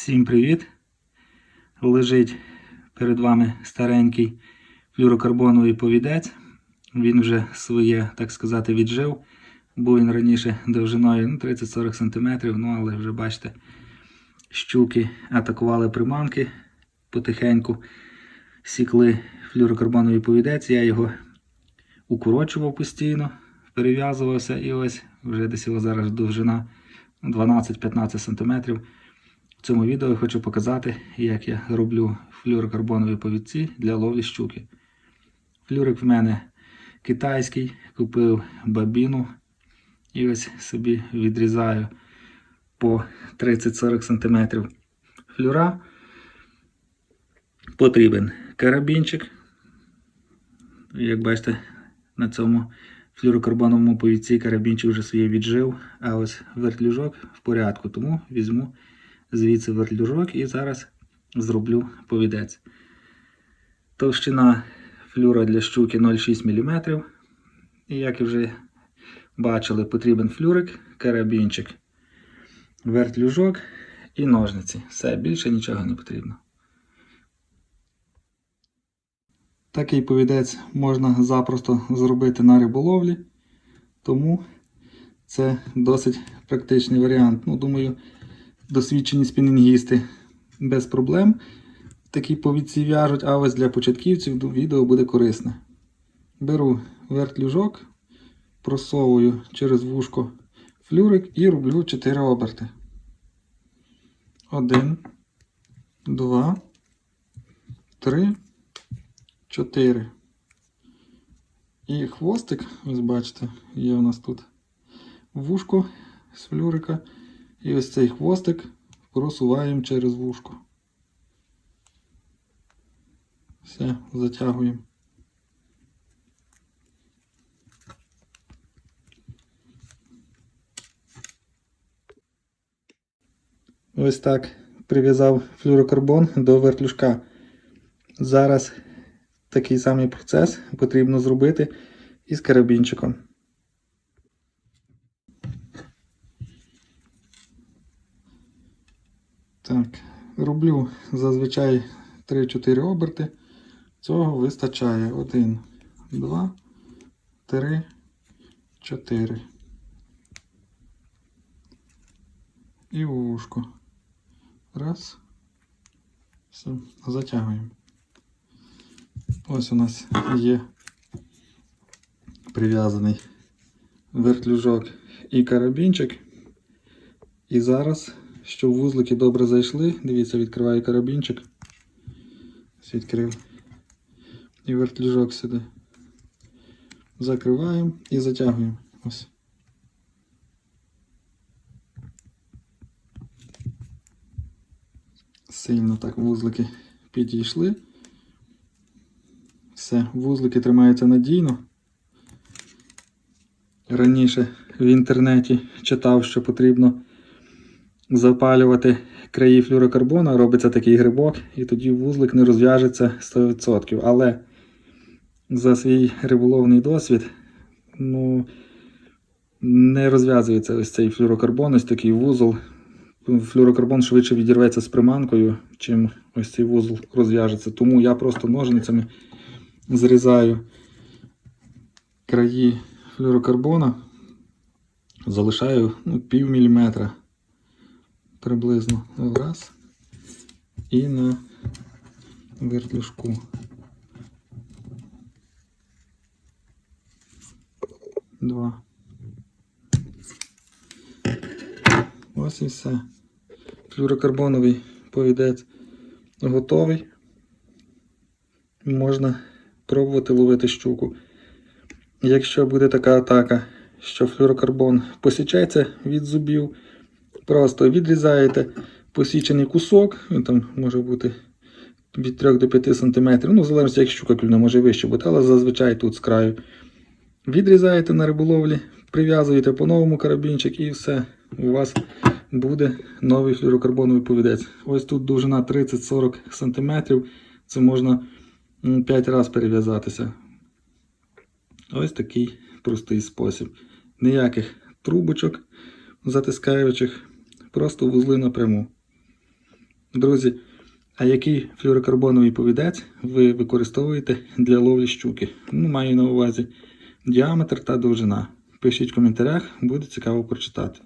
Всім привіт! Лежить перед вами старенький флюрокарбоновий повідець. Він вже своє, так сказати, віджив. Був він раніше довжиною ну, 30-40 см, ну але вже бачите, щуки атакували приманки потихеньку, сікли флюрокарбоновий повідець. Я його укорочував постійно, перев'язувався і ось вже десь його зараз довжина 12-15 см. В цьому відео я хочу показати, як я роблю флюрокарбонові повідці для ловлі щуки. Флюрик в мене китайський, купив бабіну і ось собі відрізаю по 30-40 см флюра. Потрібен карабінчик. Як бачите, на цьому флюрокарбоновому повідці карабінчик вже своє віджив, а ось вертлюжок в порядку, тому візьму звідси вертлюжок і зараз зроблю повідець. Товщина флюра для щуки 0,6 мм. І як вже бачили, потрібен флюрик, карабінчик, вертлюжок і ножниці. Все, більше нічого не потрібно. Такий повідець можна запросто зробити на риболовлі, тому це досить практичний варіант. Ну, думаю, досвідчені спінінгісти без проблем такі повідці в'яжуть, а ось для початківців відео буде корисне. Беру вертлюжок, просовую через вушко флюрик і роблю 4 оберти. 1, 2, 3, 4. І хвостик, ось бачите, є у нас тут вушко з флюрика. І ось цей хвостик просуваємо через вушко. Все, затягуємо. Ось так прив'язав флюрокарбон до вертлюжка. Зараз такий самий процес потрібно зробити із карабінчиком. Так, роблю зазвичай 3-4 оберти. Цього вистачає 1, 2, 3, 4. І у вушко. Раз. Все, затягуємо. Ось у нас є прив'язаний вертлюжок і карабінчик. І зараз щоб вузлики добре зайшли. Дивіться, відкриваю карабінчик. Ось Відкрив. І вертлюжок сюди. Закриваємо і затягуємо. Ось. Сильно так вузлики підійшли. Все, вузлики тримаються надійно. Раніше в інтернеті читав, що потрібно запалювати краї флюрокарбону, робиться такий грибок, і тоді вузлик не розв'яжеться 100%. Але за свій риболовний досвід ну, не розв'язується ось цей флюрокарбон, ось такий вузол. Флюрокарбон швидше відірветься з приманкою, чим ось цей вузол розв'яжеться. Тому я просто ножницями зрізаю краї флюрокарбона, залишаю ну, пів міліметра приблизно раз і на вертлюжку. Два. Ось і все. Флюрокарбоновий повідець готовий. Можна пробувати ловити щуку. Якщо буде така атака, що флюрокарбон посічається від зубів, Просто відрізаєте посічений кусок, він там може бути від 3 до 5 см. Ну, залежно, як щука клюне, може вище бути, але зазвичай тут з краю. Відрізаєте на риболовлі, прив'язуєте по новому карабінчик і все. У вас буде новий флюрокарбоновий повідець. Ось тут довжина 30-40 см. Це можна 5 разів перев'язатися. Ось такий простий спосіб. Ніяких трубочок затискаючих. Просто вузли напряму. Друзі, а який флюорокарбоновий повідець ви використовуєте для ловлі щуки? Ну, маю на увазі діаметр та довжина. Пишіть в коментарях, буде цікаво прочитати.